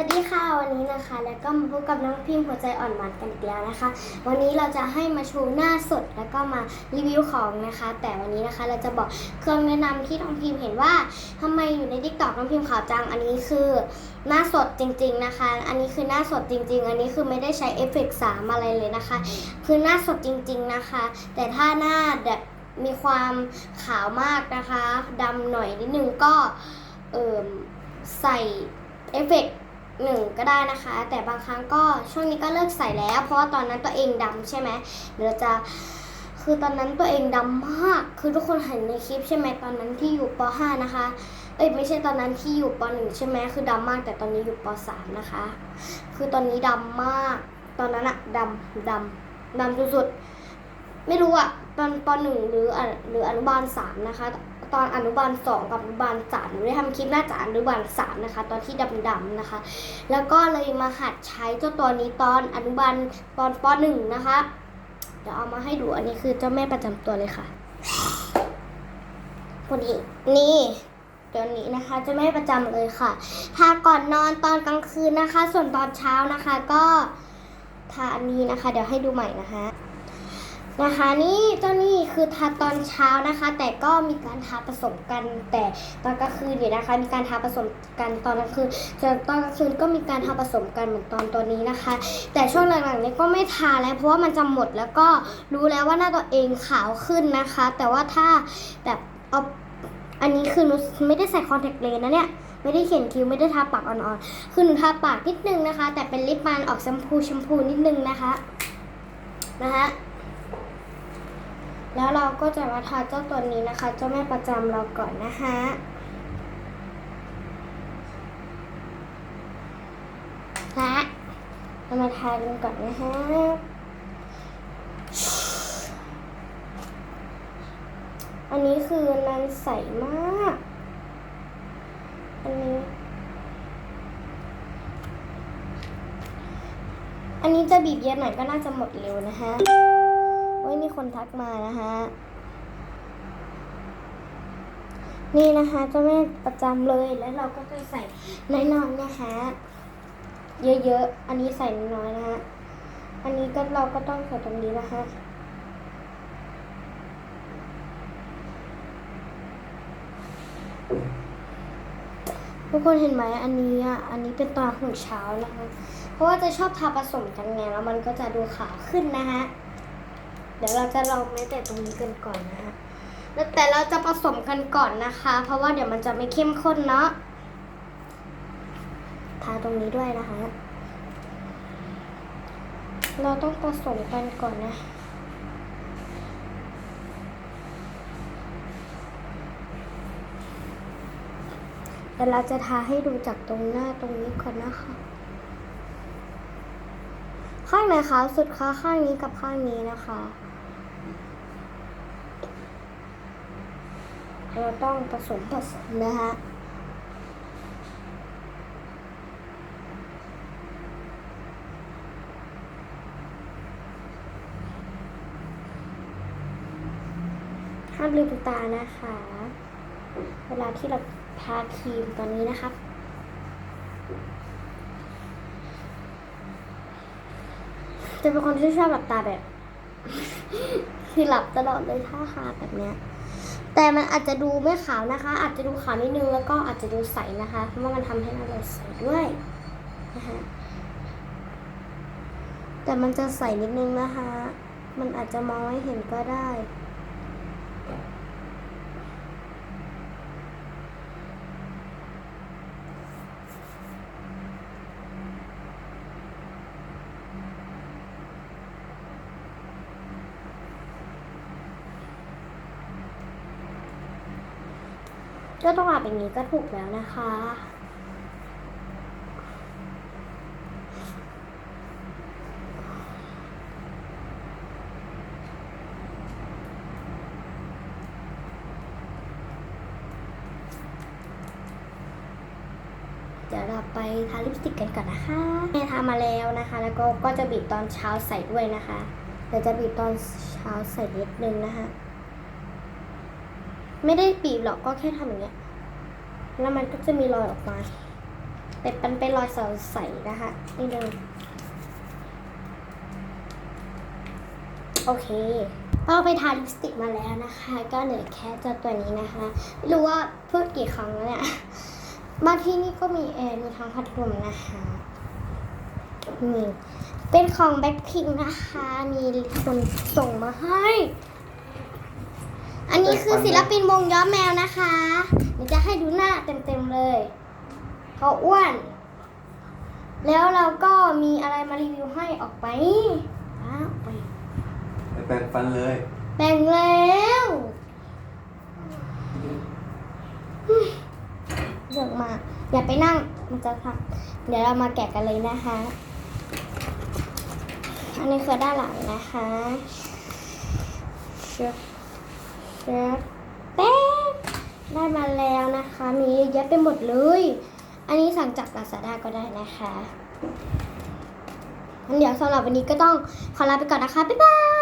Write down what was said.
วัสดีค่ะวันนี้นะคะ แล้วก็มาพบกับน้องพิมพ์หัวใจอ่อนหวานกันอีกแล้วนะคะ วันนี้เราจะให้มาชว์หน้าสดแล้วก็มารีวิวของนะคะ แต่วันนี้นะคะเราจะบอกเครื่องแนะนำที่น้องพิมพ์เห็นว่าทำไมอยู่ในทิกตอกน้องพิมพ์ขาวจังอันนี้คือหน้าสดจริง ๆนะคะ อันนี้คือหน้าสดจริง ๆ อันนี้คือไม่ได้ใช้เอฟเฟกต์สามอะไรเลยนะคะ คือหน้าสดจริง ๆนะคะ แต่ถ้าหน้าแบบมีความขาวมากนะคะดำหน่อยนิดนึงก็เอ่มใส่เอฟเฟกต์ หนึ่งก็ได้นะคะ แต่บางครั้งก็ช่วงนี้ก็เลิกใส่แล้ว เพราะว่าตอนนั้นตัวเองดำใช่ไหมเดี๋ยวจะคือตอนนั้นตัวเองดำมาก คือทุกคนเห็นในคลิปใช่ไหมตอนนั้นที่อยู่ป .5 นะคะเอ้ยไม่ใช่ตอนนั้นที่อยู่ป .1 ใช่ไหมคือดำมาก แต่ตอนนี้อยู่ป .3 นะคะ คือตอนนี้ดำมาก ตอนนั้นอะดำดำดำสุดๆไม่รู้อะตอนป .1 หรืออหรืออนุบาลสามนะคะ ตอนอนุบาลสองกับอนุบาลสามหนูได้ทำคลิปน่าจะอนุบาลสามนะคะ ตอนที่ดำๆนะคะ แล้วก็เลยมาหัดใช้เจ้าตัวนี้ตอนอนุบาลตอนปหนึ่งนะคะเดี๋ยวเอามาให้ดูอันนี้คือเจ้าแม่ประจำตัวเลยค่ะคนนี้นี่ตัวนี้นะคะเจ้าแม่ประจำเลยค่ะ ทาก่อนนอนตอนกลางคืนนะคะ ส่วนตอนเช้านะคะ ก็ทาอันนี้นะคะ เดี๋ยวให้ดูใหม่นะคะ นะคะนี่เจ้านี่คือทาตอนเช้านะคะ แต่ก็มีการทาผสมกัน แต่ตอนกลางคืนเนี่ยนะคะ มีการทาผสมกันตอนกลางคืนส่วนตอนกลางคืนก็มีการทาผสมกันเหมือนตอนตัวนี้นะคะ แต่ช่วงหลังๆนี้ก็ไม่ทาแล้วเพราะว่ามันจะหมดแล้วก็รู้แล้วว่าหน้าตัวเองขาวขึ้นนะคะ แต่ว่าถ้าแบบเอาอันนี้คือหนูไม่ได้ใส่คอนแทคเลนส์นะเนี่ยไม่ได้เขียนคิ้วไม่ได้ทาปากอ่อนๆคือหนูทาปากนิดนึงนะคะ แต่เป็นลิปมันออกแชมพูแชมพูนิดนึงนะคะนะคะ แล้วเราก็จะมาทาเจ้าตัวนี้นะคะ เจ้าแม่ประจำเราก่อนนะคะและเรามาทากันก่อนนะคะอันนี้คือนันใสมาก อันนี้ อันนี้จะบีบเยอะหน่อยก็น่าจะหมดเร็วนะคะ อ้ยมีคนทักมานะคะนี่นะคะเจ้าแม่ประจำเลยแล้วเราก็จะใส่น้อยๆนะคะ เยอะๆ อันนี้ใส่น้อยๆนะคะอันนี้ก็เราก็ต้องใส่ตรงนี้นะคะทุกคนเห็นไหมอันนี้อะอันนี้เป็นตอนหัวเช้านะคะ เพราะว่าจะชอบทาผสมกันไงแล้วมันก็จะดูขาวขึ้นนะคะ เดี๋ยวเราจะลองแม้แต่ตรงนี้กันก่อนนะฮะแล้วแต่เราจะผสมกันก่อนนะคะ เพราะว่าเดี๋ยวมันจะไม่เข้มข้นเนาะทาตรงนี้ด้วยนะคะ เราต้องผสมกันก่อนนะเดี๋ยวเราจะทาให้ดูจากตรงหน้าตรงนี้ก่อนนะคะ ข้างไหนขาวสุดคะข้างนี้กับข้างนี้นะคะเราต้องผสมผสมนะคะห้ามลืมตานะคะ เวลาที่เราทาครีมตอนนี้นะคะ จะเป็นคนที่ชอบหลับตาแบบ คือหลับตลอดเลยท่าทาแบบเนี้ย แต่มันอาจจะดูไม่ขาวนะคะ อาจจะดูขาวนิดนึงแล้วก็อาจจะดูใสนะคะ เพราะว่ามันทำให้เราใสด้วยนะคะแต่มันจะใสนิดนึงนะคะ มันอาจจะมองไม่เห็นก็ได้ ก็ต้องอาบอย่างนี้ก็ถูกแล้วนะคะ เดี๋ยวเราไปทาลิปสติกกันก่อนนะคะแม่ทามาแล้วนะคะ แล้วก็ก็จะบีบตอนเช้าใส่ด้วยนะคะเดี๋ยวจะบีบตอนเช้าใส่นิดนึงนะคะ ไม่ได้บีบหรอกก็แค่ทำอย่างเงี้ย แล้วมันก็จะมีรอยออกมาเป็นเป็นเป็นรอยใสๆนะคะนี่เลยโอเคเราไปทาลิปสติกมาแล้วนะคะ ก็เหลือแค่เจ้าตัวนี้นะคะไม่รู้ว่าพูดกี่ครั้งแล้วเนี่ยมาที่นี่ก็มีแอร์มีทั้งพัดลมนะคะนี่เป็นของแบ็คพิงนะคะ มีคนส่งมาให้ อันนี้คือศิลปินวงย้อมแมวนะคะเดี๋ยวจะให้ดูหน้าเต็มๆเลย เขาอ้วน แล้วเราก็มีอะไรมารีวิวให้ออกไปอ้าวไป ไปแปรงฟันเลยแบ่งแล้วเยอะมากอย่าไปนั่ง มันจะพัก เดี๋ยวเรามาแกะกันเลยนะคะ อันนี้คือด้านหลังนะคะเชือกเชือกแป๊บได้มาแล้วนะคะ มีเยอะแยะไปหมดเลย อันนี้สั่งจากลาซาด้าก็ได้นะคะงั้นเดี๋ยวสำหรับวันนี้ก็ต้องขอลาไปก่อนนะคะ บ๊ายบาย